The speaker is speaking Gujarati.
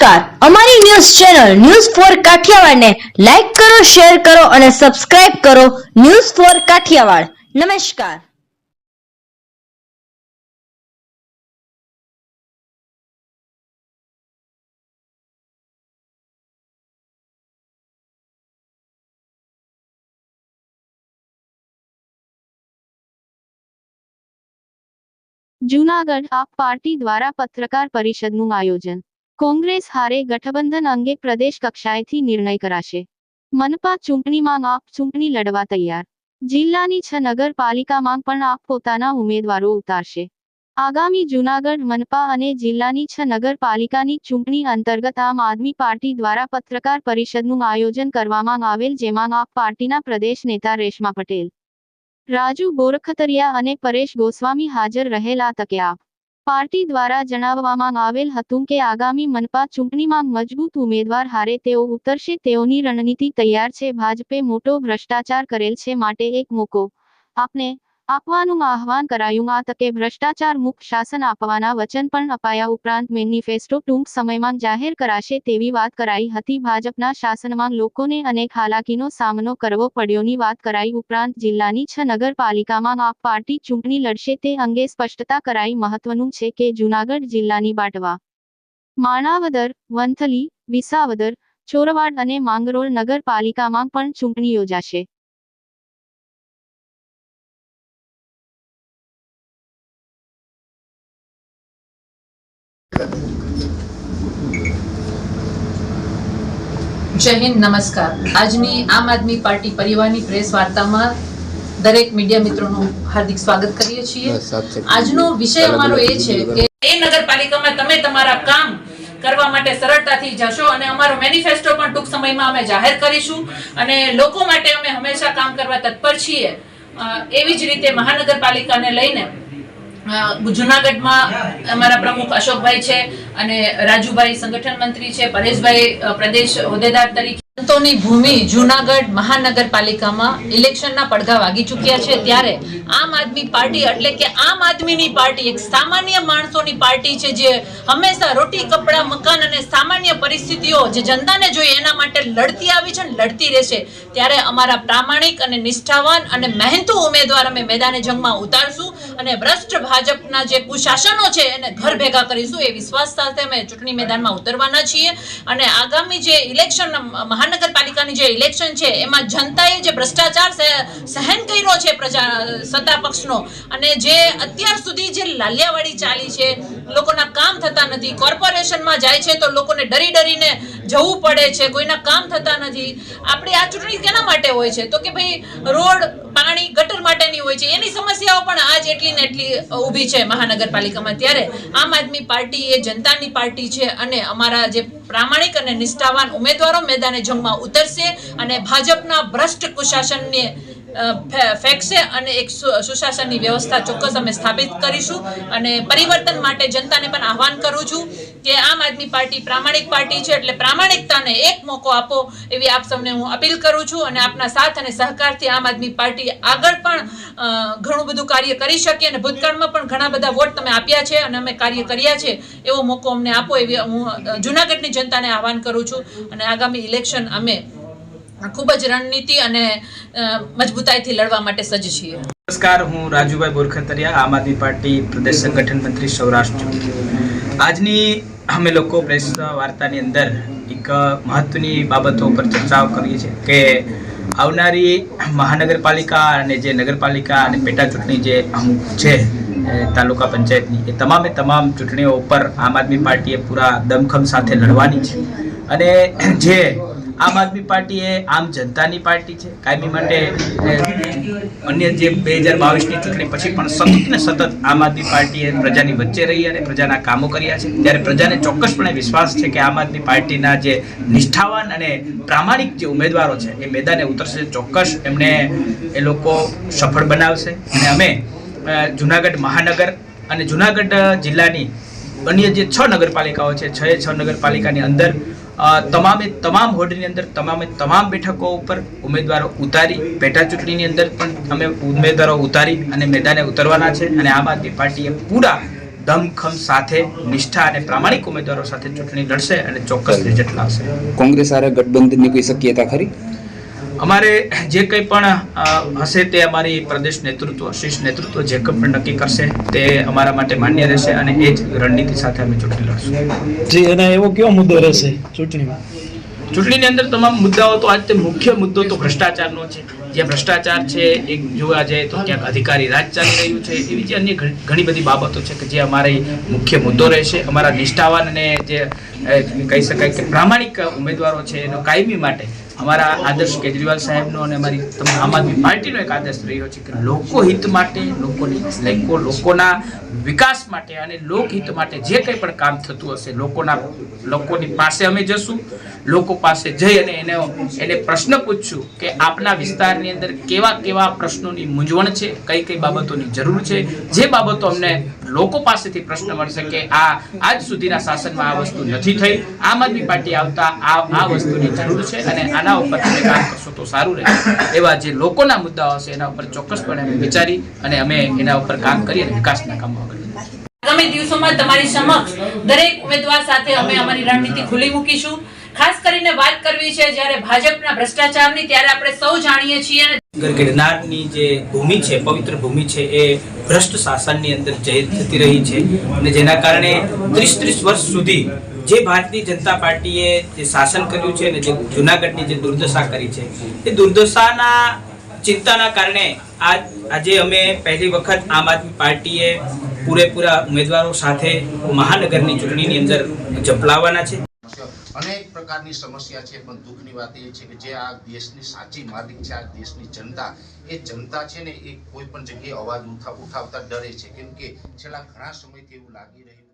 નમસ્કાર. અમારી ન્યૂઝ ચેનલ ન્યૂઝ ફોર કાઠિયાવાડને લાઈક કરો, શેર કરો અને સબસ્ક્રાઇબ કરો ન્યૂઝ ફોર કાઠિયાવાડ. નમસ્કાર. જૂનાગઢ આપ પાર્ટી દ્વારા પત્રકાર પરિષદનું આયોજન. કોંગ્રેસ હારે ગઠબંધન અંગે પ્રદેશ કક્ષાએથી નિર્ણય કરાશે. મનપા ચૂંટણીમાં આપ ચૂંટણી લડવા તૈયાર. જિલ્લાની છ નગરપાલિકામાં પણ આપ પોતાના ઉમેદવારો ઉતારશે. આગામી જૂનાગઢ, મનપા અને જિલ્લાની છ નગરપાલિકાની ચૂંટણી અંતર્ગત આમ આદમી પાર્ટી દ્વારા પત્રકાર પરિષદનું આયોજન કરવામાં આવેલ જેમાં આપ પાર્ટીના પ્રદેશ નેતા રેશમા પટેલ, રાજુ બોરખતરિયા અને પરેશ ગોસ્વામી હાજર રહેલા તકે આપ પાર્ટી દ્વારા જણાવવામાં આવેલ હતું કે આગામી મનપા ચૂંટણીમાં મજબૂત ઉમેદવાર હારે તેઓ ઉતરશે, તેઓની રણનીતિ તૈયાર છે, ભાજપે મોટો ભ્રષ્ટાચાર કરેલ છે માટે એક મોકો આપને આપવાનું આહવાન કરાયું. આ તકે ભ્રષ્ટાચાર મુક્ત શાસન આપવાના વચન પણ અપાયા ઉપરાંત મેનિફેસ્ટો ટૂંક સમયમાં જાહેર કરાશે તેવી વાત કરાઈ હતી. ભાજપના શાસનમાં લોકોને અનેક હાલાકીનો સામનો કરવો પડ્યોની વાત કરાઈ ઉપરાંત જિલ્લાની છ નગરપાલિકામાં આપ પાર્ટી ચૂંટણી લડશે તે અંગે સ્પષ્ટતા કરાઈ. મહત્વનું છે કે જૂનાગઢ જિલ્લાની બાટવા, માણાવદર, વંથલી, વિસાવદર, ચોરવાડ અને માંગરોળ નગરપાલિકામાં પણ ચૂંટણી યોજાશે. જય હિન્દ નમસ્કાર. આજની આમ આદમી પાર્ટી પરિવારની પ્રેસ વાર્તામાં દરેક મીડિયા મિત્રોનું હાર્દિક સ્વાગત કરીએ છીએ. બસ, સાત સેકન્ડ. આજનો વિષય અમારો એ છે કે એ નગરપાલિકામાં તમે તમારા કામ કરવા માટે સરળતાથી જશો અને અમારો મેનિફેસ્ટો પણ ટૂંક સમયમાં અમે જાહેર કરીશું અને લોકો માટે અમે હંમેશા કામ કરવા તત્પર છીએ. એવી જ રીતે મહાનગરપાલિકાને લઈને જુનાગઢમાં અમારા પ્રમુખ અશોકભાઈ છે અને રાજુભાઈ સંગઠન મંત્રી છે પરેશભાઈ પ્રદેશ હોદ્દેદાર તરીકે સંતોની ભૂમિ જુનાગઢ મહાનગરપાલિકામાં ઇલેક્શનના પડઘા વાગી ચૂક્યા છે ત્યારે આમ આદમી પાર્ટી એટલે કે આમ આદમીની પાર્ટી એક સામાન્ય માણસોની પાર્ટી છે જે હંમેશા રોટી, કપડા, મકાન અને સામાન્ય પરિસ્થિતિઓ જે જનતાને જોઈએ એના માટે લડતી આવી છે અને લડતી રહેશે. ત્યારે અમારા પ્રામાણિક અને નિષ્ઠાવાન અને મહેનતુ ઉમેદવાર અમે મેદાને જંગમાં ઉતારશું અને ભ્રષ્ટ ભાજપના જે કુશાસનો છે એને ઘર ભેગા કરીશું. એ વિશ્વાસ સાથે અમે ચૂંટણી મેદાનમાં ઉતરવાના છીએ અને આગામી જે ઇલેક્શન મહાનગરપાલિકાની જે ઇલેક્શન છે, એમાં જનતાએ જે ભ્રષ્ટાચાર સહન કર્યો છે પ્રજા, સત્તા પક્ષનો, અને જે અત્યાર સુધી જે લાલિયાવાડી ચાલી છે, લોકોના કામ થતા નથી, કોર્પોરેશનમાં જાય છે તો લોકોને ડરી ડરીને જવું પડે છે, કોઈના કામ થતા નથી. આપણી આ ચૂંટણી કેના માટે હોય છે? તો કે ભાઈ રોડ, પાણી, ગટર માટેની હોય છે. એની સમસ્યાઓ પણ આજ એટલી ને એટલી ઊભી છે મહાનગરપાલિકામાં. ત્યારે આમ આદમી પાર્ટી એ જનતાની પાર્ટી છે અને અમારા જે પ્રામાણિક અને નિષ્ઠાવાન ઉમેદવારો મેદાને જંગમાં ઉતરશે અને ભાજપના ભ્રષ્ટ કુશાસનને ફેંકશે અને એક સુશાસનની વ્યવસ્થા ચોક્કસ અમે સ્થાપિત કરીશું અને પરિવર્તન માટે જનતાને પણ આહવાન કરું છું કે આમ આદમી પાર્ટી પ્રામાણિક પાર્ટી છે એટલે પ્રામાણિકતાને એક મોકો આપો એવી આપ સૌને હું અપીલ કરું છું અને આપના સાથ અને સહકારથી આમ આદમી પાર્ટી આગળ પણ ઘણું બધું કાર્ય કરી શકે અને ભૂતકાળમાં પણ ઘણા બધા વોટ તમે આપ્યા છે અને અમે કાર્ય કર્યા છે એવો મોકો અમને આપો એવી હું જૂનાગઢની જનતાને આહવાન કરું છું અને આગામી ઇલેક્શન અમે ખૂબ જ રણનીતિ અને મજબૂતાઈથી લડવા માટે સજ્જ છીએ. નમસ્કાર, હું રાજુભાઈ બોરખતરિયા, આમ આદમી પાર્ટી પ્રદેશ સંગઠન મંત્રી સૌરાષ્ટ્ર. આજની અમે લોકો પ્રેસ વાર્તાની અંદર એક મહત્વની બાબતો પર ચર્ચાઓ કરીએ છીએ કે આવનારી મહાનગરપાલિકા અને જે નગરપાલિકા અને પેટા ચૂંટણી જે અમુક છે તાલુકા પંચાયતની, એ તમામે તમામ ચૂંટણીઓ ઉપર આમ આદમી પાર્ટીએ પૂરા દમખમ સાથે લડવાની છે. અને જે આમ આદમી પાર્ટી એ આમ જનતાની પાર્ટી છે. કાયમી માટે અન્ય જે બે હજાર બાવીસની ચૂંટણી પછી પણ સતત ને સતત આમ આદમી પાર્ટીએ પ્રજાની વચ્ચે રહી અને પ્રજાના કામો કર્યા છે. ત્યારે પ્રજાને ચોક્કસપણે વિશ્વાસ છે કે આમ આદમી પાર્ટીના જે નિષ્ઠાવાન અને પ્રામાણિક જે ઉમેદવારો છે, એ મેદાને ઉતરશે. ચોક્કસ એમને એ લોકો સફળ બનાવશે. અને અમે જુનાગઢ મહાનગર અને જુનાગઢ જિલ્લાની અન્ય જે છ નગરપાલિકાઓ છે, છ એ છ નગરપાલિકાની અંદર તમામે તમામ હોર્ડની અંદર તમામે તમામ બેઠકો ઉપર ઉમેદવારો ઉતારી પેટા ચૂંટણીની અંદર પણ અમે ઉમેદવારો ઉતારી અને મેદાને ઉતરવાના છે અને આમ આદમી પાર્ટીએ પૂરા દમખમ સાથે નિષ્ઠા અને પ્રામાણિક ઉમેદવારો સાથે ચૂંટણી લડશે અને ચોક્કસ રિઝલ્ટ લાવશે. કોંગ્રેસ હારે ગઠબંધનની કોઈ શક્યતા ખરી? અમારે જે કંઈ પણ હશે તે અમારી પ્રદેશ નેતૃત્વ શીર્ષ નેતૃત્વ જે કંઈ પણ નક્કી કરશે તે અમારા માટે માન્ય રહેશે અને એ જ રણનીતિ સાથે અમે ચૂંટણી લડશું. જી અને એવો કયો મુદ્દો રહેશે ચૂંટણીમાં? ચૂંટણીની અંદર તમામ મુદ્દાઓ તો આજે મુખ્ય મુદ્દો તો ભ્રષ્ટાચારનો છે. જે ભ્રષ્ટાચાર છે એ જોવા જાય તો ક્યાંક અધિકારી રાજ ચાલી રહ્યું છે એવી જે અન્ય ઘણી ઘણી બધી બાબતો છે કે જે અમારી મુખ્ય મુદ્દો રહેશે. અમારા નિષ્ઠાવાન અને જે કહી શકાય કે પ્રામાણિક ઉમેદવારો છે એનો કાયમી માટે અમારા આદર્શ કેજરીવાલ સાહેબનો અને અમારી આમ આદમી પાર્ટીનો એક આદર્શ રહ્યો છે કે લોકો હિત માટે, લોકોની લોકો લોકોના વિકાસ માટે અને લોકહિત માટે જે કંઈ પણ કામ થતું હશે, લોકોના, લોકોની પાસે અમે જશું, લોકો પાસે જઈ અને એને એને પ્રશ્ન પૂછશું કે આપના વિસ્તારની અંદર કેવા કેવા પ્રશ્નોની મૂંઝવણ છે કઈ કઈ બાબતોની જરૂર છે, જે બાબતો અમને લોકો પાસેથી પ્રશ્ન મળશે કે આ આજ સુધીના શાસનમાં આ વસ્તુ નથી થઈ. આમ આદમી પાર્ટી આવતા આ આ વસ્તુની જરૂર છે અને આના ઉપર તમે કામ કરશો તો સારું રહેશે. એવા જે લોકોના મુદ્દાઓ હશે એના ઉપર ચોક્કસપણે અમે વિચારી અને અમે એના ઉપર કામ કરી અને વિકાસના કામો આગળ આગામી દિવસોમાં તમારી સમક્ષ દરેક ઉમેદવાર સાથે અમે અમારી રણનીતિ ખુલ્લી મૂકીશું. ખાસ કરીને વાત કરવી છે જ્યારે ભાજપના ભ્રષ્ટાચારની, ત્યારે આપણે સૌ જાણીએ છીએ અને ગિરનારની જે ભૂમિ છે, પવિત્ર ભૂમિ છે, એ ભ્રષ્ટ શાસનની અંદર જઈ થતી રહી છે. અને જેના કારણે ત્રીસ ત્રીસ વર્ષ સુધી જે ભારતીય જનતા પાર્ટીએ જે શાસન કર્યું છે અને જે જૂનાગઢની જે દુર્દશા કરી છે, એ દુર્દશાના ચિંતાના કારણે આજ, આજે અમે પહેલી વખત આમ આદમી પાર્ટીએ પૂરેપૂરા ઉમેદવારો સાથે મહાનગરની ચૂંટણીની અંદર ઝપલાવવાના છે. અનેક પ્રકારની સમસ્યા છે, પણ દુઃખની વાત એ છે કે જે આ દેશની સાચી માલિક છે, આ દેશની જનતા, એ જનતા છે ને એ કોઈ પણ જગ્યાએ અવાજ ઉઠા ઉઠાવતા ડરે છે. કેમ કે છેલ્લા ઘણા સમયથી એવું લાગી રહ્યું